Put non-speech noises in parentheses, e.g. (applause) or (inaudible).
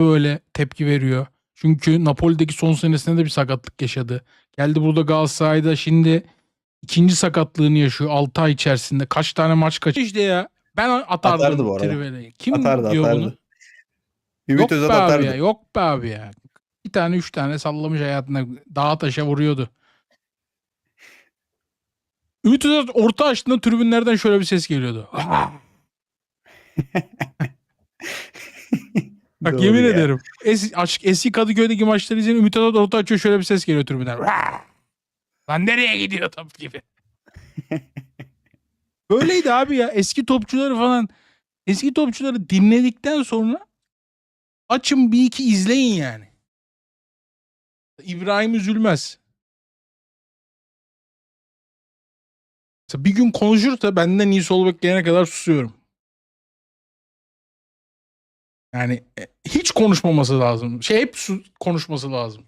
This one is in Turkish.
böyle tepki veriyor. Çünkü Napoli'deki son senesinde de bir sakatlık yaşadı. Geldi burada Galatasaray'da şimdi ikinci sakatlığını yaşıyor 6 ay içerisinde. Kaç tane maç kaç işte ya. Ben atardım Atardı bu arada. Kim Atardı diyor atardı. bunu? Ümit Yok Özat be abi atardı. ya. Yok be abi ya. Bir tane üç tane sallamış hayatına. Dağa taşa vuruyordu. Ümit Özat orta açtığında tribünlerden şöyle bir ses geliyordu. (laughs) Bak Doğru yemin ya. ederim. Es, açık, eski Kadıköy'deki maçları izleyin. Ümit Özat orta açıyor şöyle bir ses geliyor tribünden. (laughs) Lan nereye gidiyor top gibi. (laughs) Böyleydi abi ya. Eski topçuları falan. Eski topçuları dinledikten sonra açın bir iki izleyin yani. İbrahim Üzülmez. Mesela bir gün konuşursa benden iyi sol bek gelene kadar susuyorum. Yani e, hiç konuşmaması lazım. Şey hep konuşması lazım.